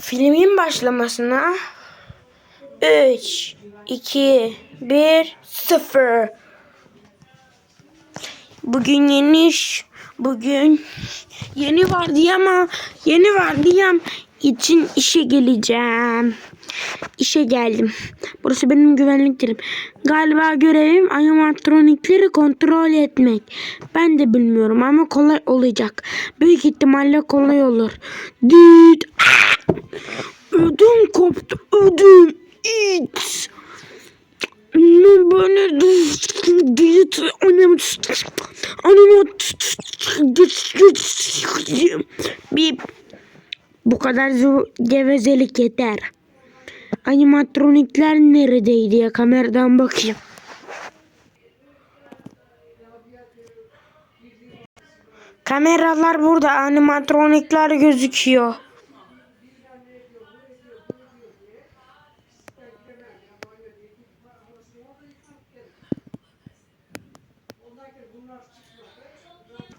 Filmin başlamasına 3 2 1 0 Bugün yeni iş bugün yeni var diye ama yeni var diyem için işe geleceğim. İşe geldim. Burası benim güvenliklerim. Galiba görevim animatronikleri kontrol etmek. Ben de bilmiyorum ama kolay olacak. Büyük ihtimalle kolay olur. Düt. Ödüm koptu. Ödüm. İç. Ne böyle düt. Annem. Annem. Bir bu kadar gevezelik yeter. Animatronikler neredeydi ya kameradan bakayım. Kameralar burada animatronikler gözüküyor.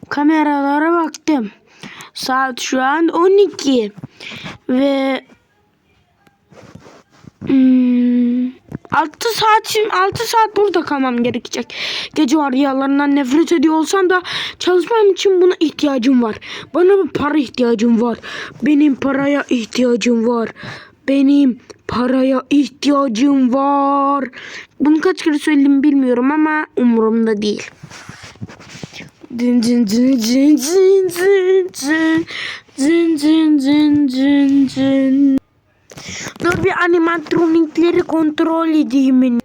Kameralara baktım. Saat şu an 12 ve Hmm, 6 saat şimdi 6 saat burada kalmam gerekecek. Gece vardiyalarından nefret ediyor olsam da çalışmam için buna ihtiyacım var. Bana bir para ihtiyacım var. Benim paraya ihtiyacım var. Benim paraya ihtiyacım var. Bunu kaç kere söyledim bilmiyorum ama umurumda değil. Dın dın dın dın dın dın dın. Dın dın dın dın dın. Dur bir animatronikleri kontrol edeyim.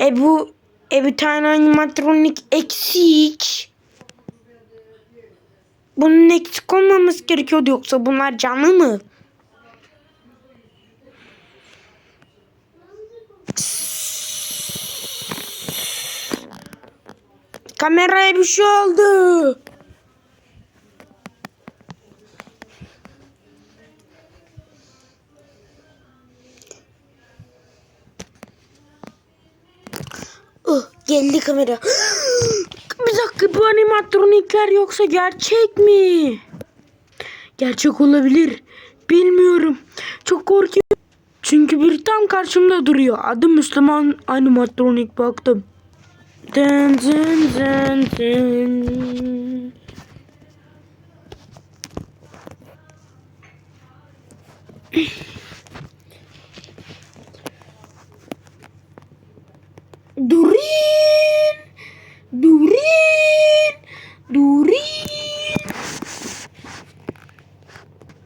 E bu e bir tane animatronik eksik. Bunun eksik olmaması gerekiyordu yoksa bunlar canlı mı? Kameraya bir şey oldu. Oh, geldi kamera. bir dakika bu animatronikler yoksa gerçek mi? Gerçek olabilir. Bilmiyorum. Çok korkuyorum. Çünkü biri tam karşımda duruyor. Adı Müslüman animatronik baktım. Dın dın dın dın. Durin! Durin! Durin!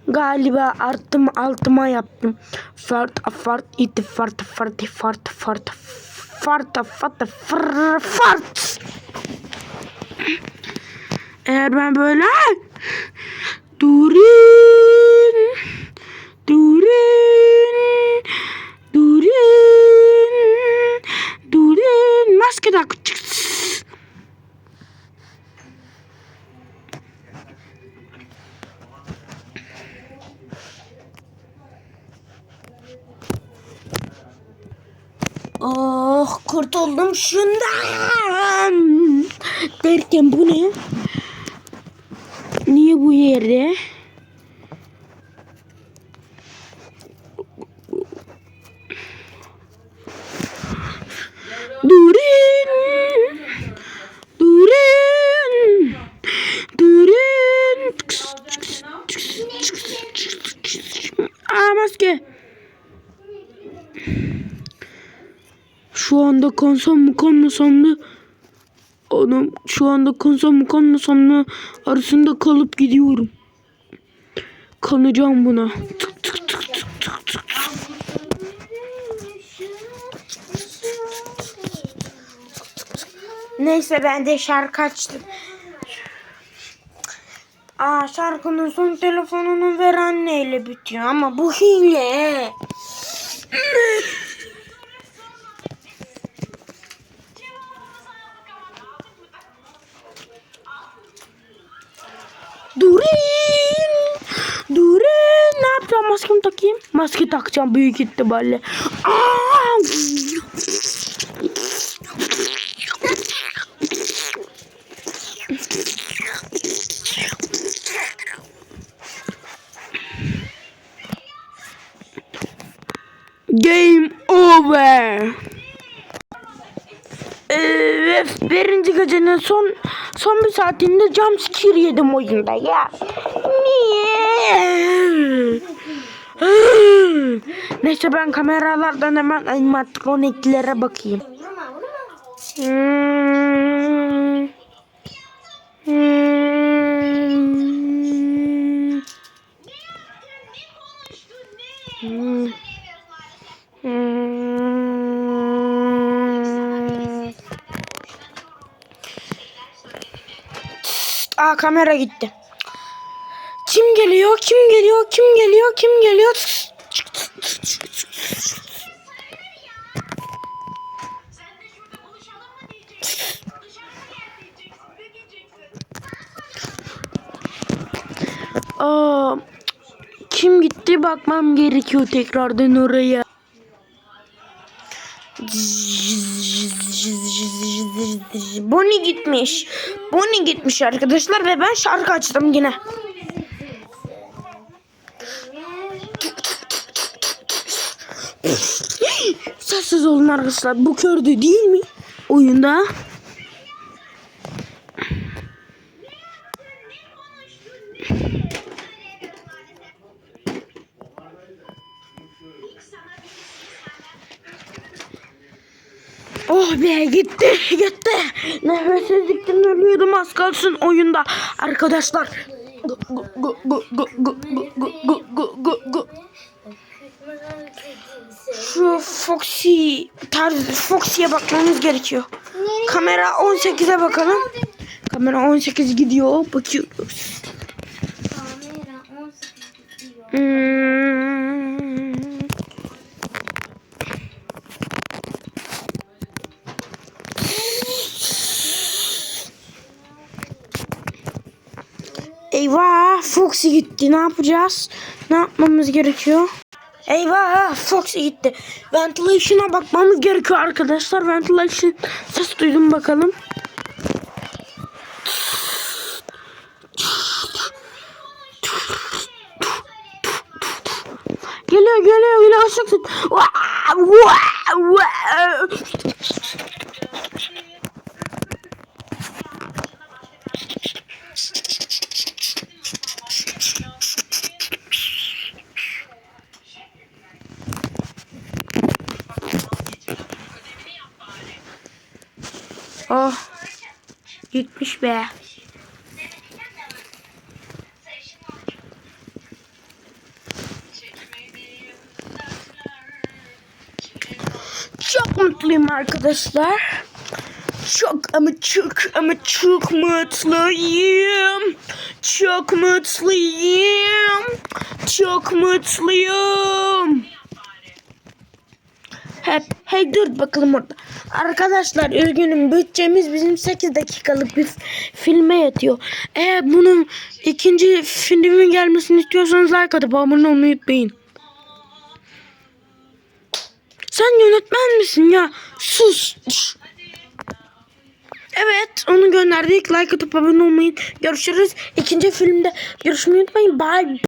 Galiba arttım altıma yaptım. Fart fart iti fart fart fart fart fart fart fart fart. Eğer ben böyle Durin! Durin! Durin! Durin! Maske tak. Oh kurtuldum şundan. Derken bu ne? Niye bu yerde? Durin. Durin. Durin. Aa maske. Şu anda konsam mı konmasam mı? Adam şu anda konsam mı konmasam mı arasında kalıp gidiyorum. Kanacağım buna. Tık tık tık tık tık tık. Neyse ben de şarkı açtım. Aa şarkının son telefonunu ver anneyle bitiyor ama bu hile. Durun. Durun. Ne yapacağım? Maskemi takayım. Maske takacağım büyük ihtimalle. Game over. Evet, birinci gecenin son son bir saatinde jumpscare yedim oyunda ya. Niye? Neyse ben kameralardan hemen animatroniklere bakayım. Hmm. Hmm. Hmm. Hmm. Kamera gitti. Kim geliyor? Kim geliyor? Kim geliyor? Kim geliyor? Aa, kim gitti bakmam gerekiyor tekrardan oraya. Bonnie gitmiş. Bonnie gitmiş arkadaşlar ve ben şarkı açtım yine. Sessiz olun arkadaşlar. Bu kördü değil mi? Oyunda. Oh be gitti gitti. Nefessizlikten ölüyordum az kalsın oyunda. Arkadaşlar. Gu, gu, gu, gu, gu, gu, gu, gu, gu, gu, gu. Şu Foxy tarz Foxy'ye bakmamız gerekiyor. Kamera 18'e bakalım. Kamera 18 gidiyor. Bakıyoruz. Kamera 18 gidiyor. Hmm. Eyvah Gitti. Ne yapacağız? Ne yapmamız gerekiyor? Eyvah Foxy gitti. Ventilation'a bakmamız gerekiyor arkadaşlar. Ventilation ses duydum bakalım. Geliyor geliyor geliyor ışık tut. Oh. Gitmiş be. Çok mutluyum arkadaşlar. Çok ama çok ama çok mutluyum. Çok mutluyum. Çok mutluyum. Hep hey dur bakalım orada. Arkadaşlar üzgünüm bütçemiz bizim 8 dakikalık bir filme yatıyor. Eğer bunun ikinci filmin gelmesini istiyorsanız like atıp abone olmayı unutmayın. Sen yönetmen misin ya? Sus. Evet onu gönderdik. Like atıp abone olmayı. Görüşürüz. İkinci filmde görüşmeyi unutmayın. Bye.